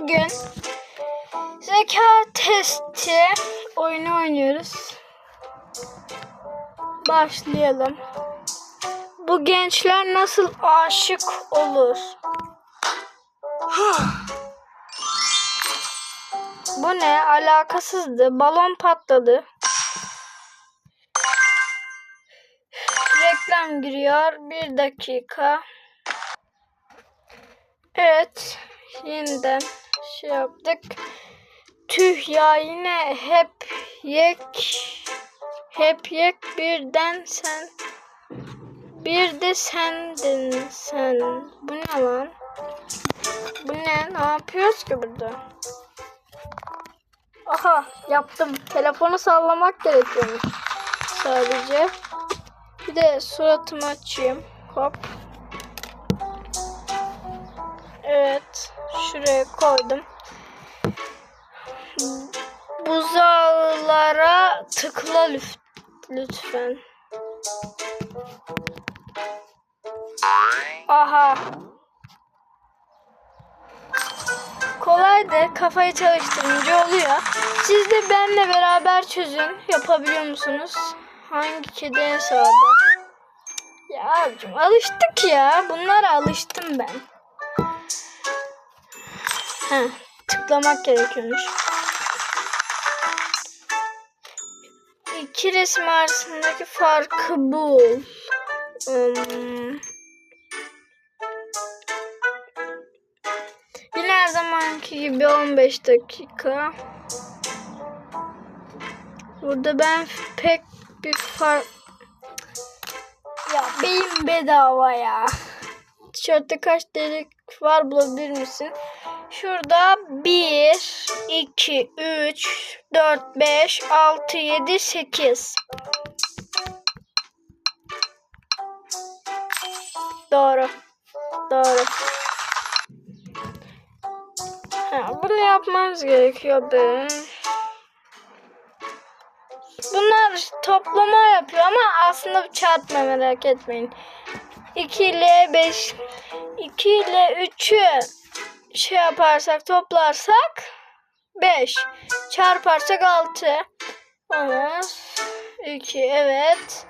Bugün zeka testi oyunu oynuyoruz. Başlayalım. Bu gençler nasıl aşık olur? Bu ne? Alakasızdı. Balon patladı. Reklam giriyor. Bir dakika. Evet. Yeniden şey yaptık. Tüh ya yine hep yek hep yek birden sen bir de sendin sen. Bu ne lan? Bu ne? Ne yapıyoruz ki burada? Aha yaptım. Telefonu sallamak gerekiyormuş. Sadece. Bir de suratımı açayım. Hop. Evet. Şuraya koydum. Buzağlara tıkla lütfen. Aha. Kolay da kafayı çalıştırınca oluyor. Siz de benimle beraber çözün. Yapabiliyor musunuz? Hangi kedi sağda? Ya abicim alıştık ya. Bunlara alıştım ben. Tıklamak gerekiyormuş. İki resim arasındaki farkı bul. Hmm. Yine her zamanki gibi 15 dakika. Burada ben pek bir fark... Ya beyin bedava ya. Tişörtte kaç delik var bulabilir misin? Şurada 1, 2, 3, 4, 5, 6, 7, 8. Doğru. Doğru. Ha, bunu yapmamız gerekiyor be. Bunlar toplama yapıyor ama aslında çarpma merak etmeyin. 2 ile 5 2 ile 3'ü şey yaparsak toplarsak 5 çarparsak 6 Olmaz. 2 evet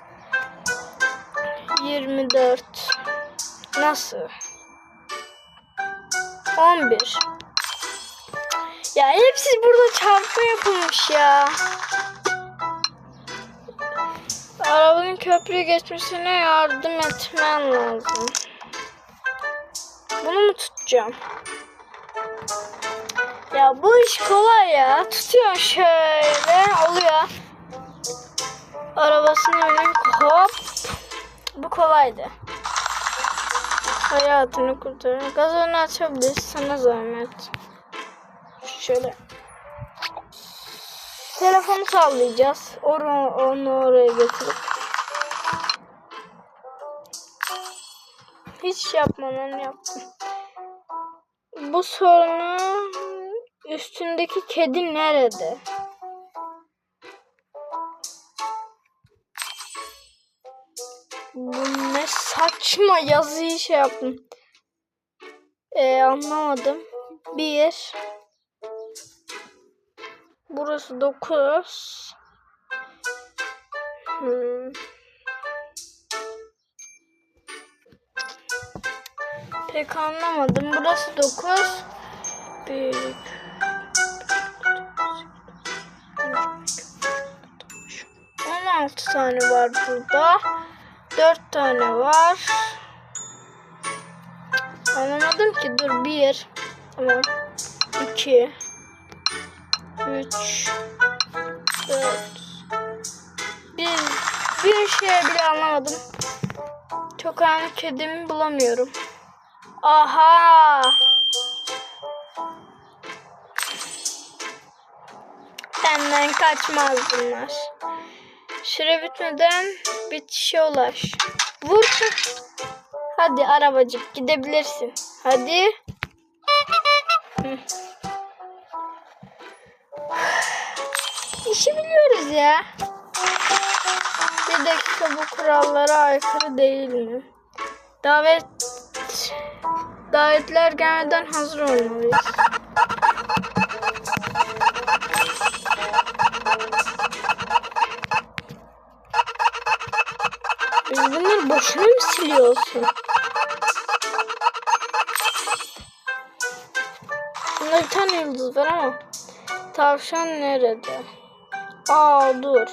24 Nasıl? 11 Ya hepsi burada çarpma yapılmış ya. Arabanın köprüyü geçmesine yardım etmen lazım. Bunu mu tutacağım? Ya bu iş kolay ya. Tutuyor şöyle oluyor. Arabasını önüne hop. Bu kolaydı. Hayatını kurtarın. Gazını açabiliriz. Sana zahmet. Şöyle. Telefonu sallayacağız. Onu, onu oraya getirip. Hiç yapmadan yaptım. Bu sorunu Üstündeki kedi nerede? Bu ne saçma yazıyı şey yaptım. Ee, anlamadım. Bir. Burası dokuz. Hmm. Pek anlamadım. Burası dokuz. Büyük. 16 tane var burada. 4 tane var. Anlamadım ki. Dur 1. Tamam. 2. 3. 4. Bir, bir şey bile anlamadım. Çok aynı kedimi bulamıyorum. Aha! Senden kaçmaz bunlar. Süre bitmeden bitişe ulaş. Vur. Hadi arabacık gidebilirsin. Hadi. İşi biliyoruz ya. Bir dakika bu kurallara aykırı değil mi? Davet davetler gelmeden hazır olmalıyız. olsun. Bunda bir tane yıldız ama. Tavşan nerede? Aa dur.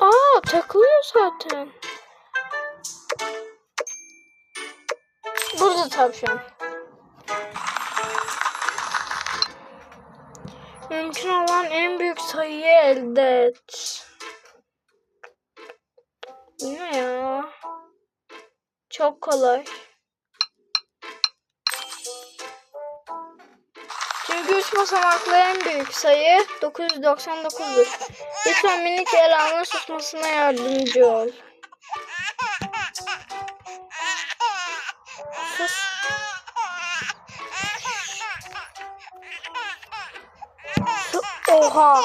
Aa takılıyor zaten. Burada tavşan. Mümkün olan en büyük sayıyı elde et. Ne ya? Çok kolay. Çünkü 3 basamaklı en büyük sayı 999'dur. Lütfen minik Ela'nın susmasına yardımcı ol. Oha.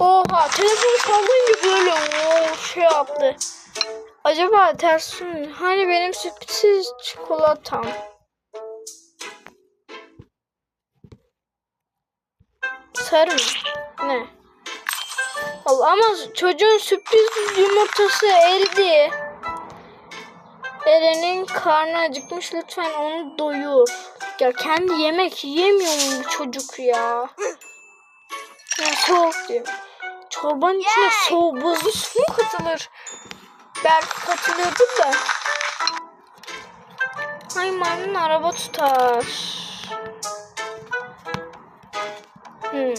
Oha. Telefonu sallayınca böyle o şey yaptı. Acaba ters? Hani benim sürpriz çikolatam. Sarı mı? Ne? Allah ama çocuğun sürpriz yumurtası eridi. Eren'in karnı acıkmış lütfen onu doyur. Ya kendi yemek yemiyor mu bu çocuk ya? Soğuk diyor. Çorbanın içine soğuk buzlu su mu katılır? Belki katılıyordur da. Ay maymun araba tutar. Hmm.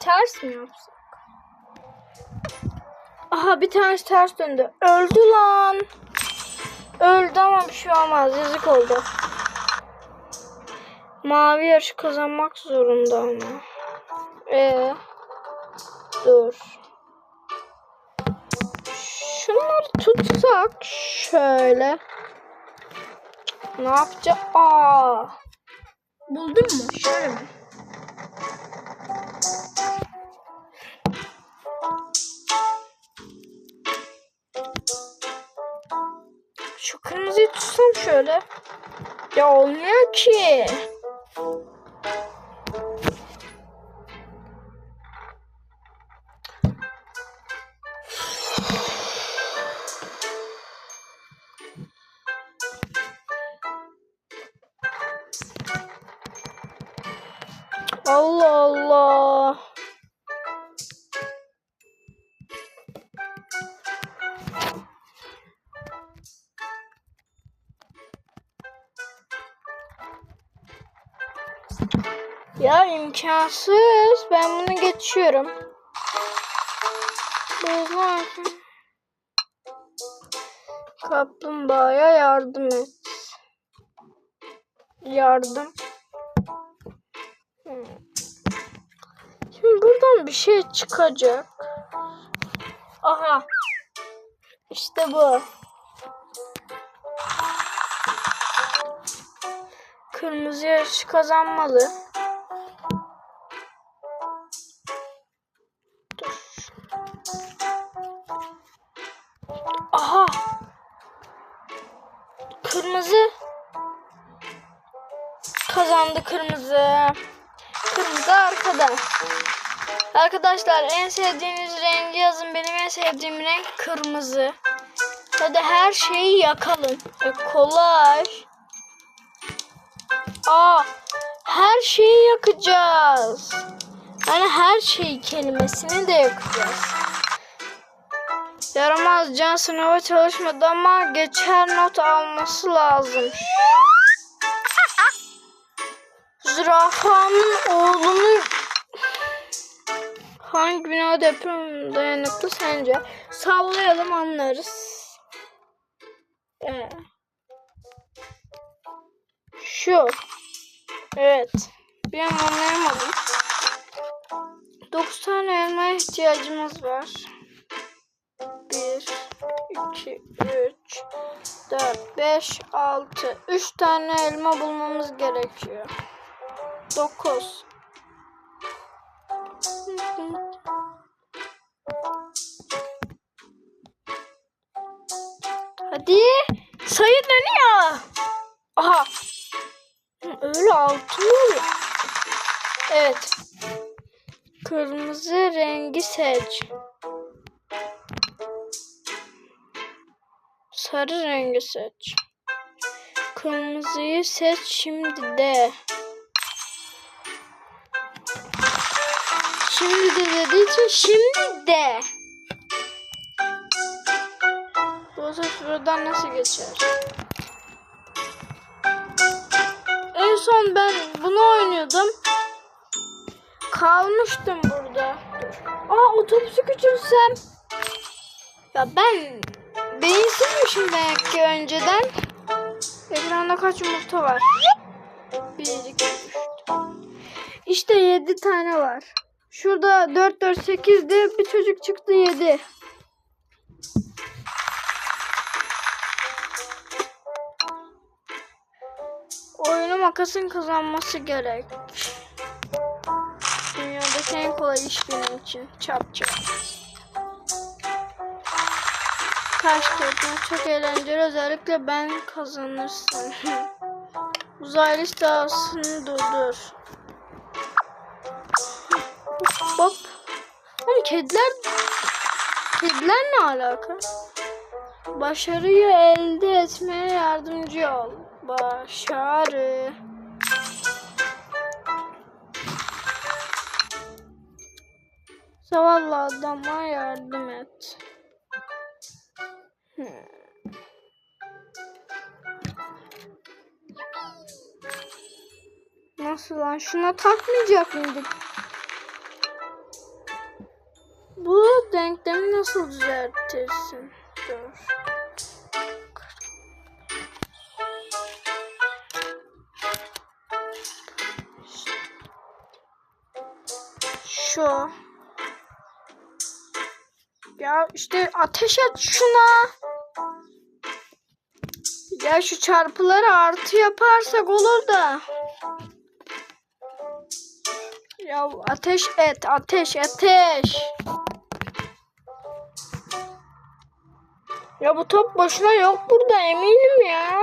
Ters mi yapsak? Aha bir tanesi ters döndü. Öldü lan. Öldü ama bir şey olmaz. Yazık oldu. Mavi yarışı kazanmak zorunda ama. Ee, dur. Şunları tutsak şöyle. Ne yapacağım? Aa. Buldun mu? Şöyle mi? Şu kırmızıyı tutsam şöyle. Ya olmuyor ki. Allah Allah. Ya imkansız. Ben bunu geçiyorum. Kaplumbağaya yardım et. Yardım. Şimdi buradan bir şey çıkacak. Aha. İşte bu. Kırmızı yarışı kazanmalı. Aha. Kırmızı. Kazandı kırmızı. Kırmızı arkada. Arkadaşlar en sevdiğiniz rengi yazın. Benim en sevdiğim renk kırmızı. Hadi her şeyi yakalım. E, kolay. Aa, her şeyi yakacağız. Yani her şeyi kelimesini de yakacağız. Yaramaz can sınava çalışmadı ama geçer not alması lazım. Zürafanın oğlunu hangi bina deprem dayanıklı sence? Sallayalım anlarız. Ee, şu. Evet. Bir an anlayamadım. 9 tane elmaya ihtiyacımız var. 1, 2, 3, 4, 5, 6. 3 tane elma bulmamız gerekiyor. 9. Hadi. Sayı dönüyor. Aha. Öyle altı? Evet. Kırmızı rengi seç. Sarı rengi seç. Kırmızıyı seç şimdi de. Şimdi de dediği için şimdi de. Bu ses buradan nasıl geçer? En son ben bunu oynuyordum. Kalmıştım burada. Aa otobüsü küçülsem. Ya ben beyinsizmişim demek ki önceden. Ekranda kaç yumurta var? Bir, iki, üç. İşte yedi tane var. Şurada 4, 4, 8'di. Bir çocuk çıktı 7. Oyunu makasın kazanması gerek. Dünyadaki en kolay iş benim için. Çap çap. Taş kağıtmak çok eğlenceli. Özellikle ben kazanırsam. Uzaylı istasyonu durdur. Hop. Oğlum kediler... Kediler ne alaka? Başarıyı elde etmeye yardımcı ol. Başarı. Zavallı adama yardım et. Hmm. Nasıl lan? Şuna takmayacak mıydık? Denklemi nasıl düzeltirsin? Dur. Şu. Ya işte ateş et şuna. Ya şu çarpıları artı yaparsak olur da. Ya ateş et, ateş, ateş. Ya bu top boşuna yok burada eminim ya.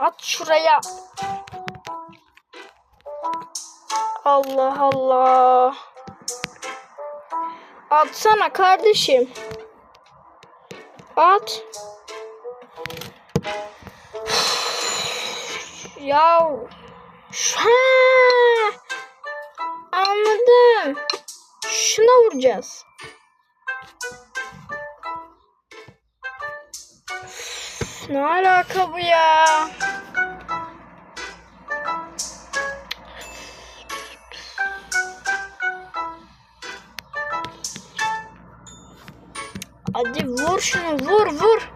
At şuraya. Allah Allah. Atsana kardeşim. At. Ya. Ha. Anladım. Şuna vuracağız. Ne alaka bu ya? Hadi vur şunu vur vur.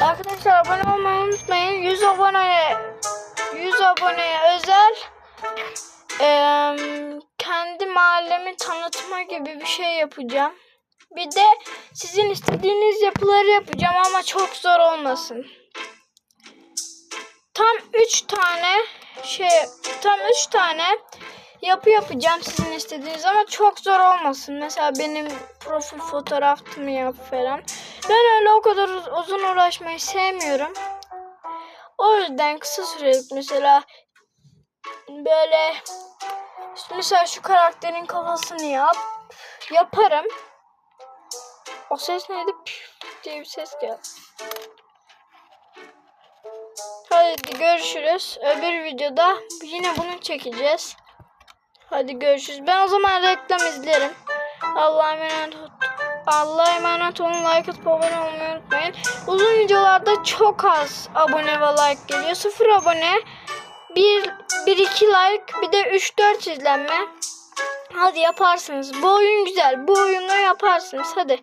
Arkadaşlar abone olmayı unutmayın. 100 aboneye 100 aboneye özel eee, kendi mahallemi tanıtma gibi bir şey yapacağım. Bir de sizin istediğiniz yapıları yapacağım ama çok zor olmasın. Tam 3 tane şey tam 3 tane yapı yapacağım sizin istediğiniz ama çok zor olmasın. Mesela benim profil fotoğrafımı yap falan. Ben öyle o kadar uz- uzun uğraşmayı sevmiyorum. O yüzden kısa sürelik mesela böyle mesela şu karakterin kafasını yap. Yaparım. O ses neydi? Püf diye bir ses geldi. Hadi görüşürüz. Öbür videoda yine bunu çekeceğiz. Hadi görüşürüz. Ben o zaman reklam izlerim. Allah'a emanet olun. Allah'a emanet olun. Like atıp abone olmayı unutmayın. Uzun videolarda çok az abone ve like geliyor. Sıfır abone. 1, 1 2 like bir de 3 4 izlenme. Hadi yaparsınız. Bu oyun güzel. Bu oyunu yaparsınız. Hadi.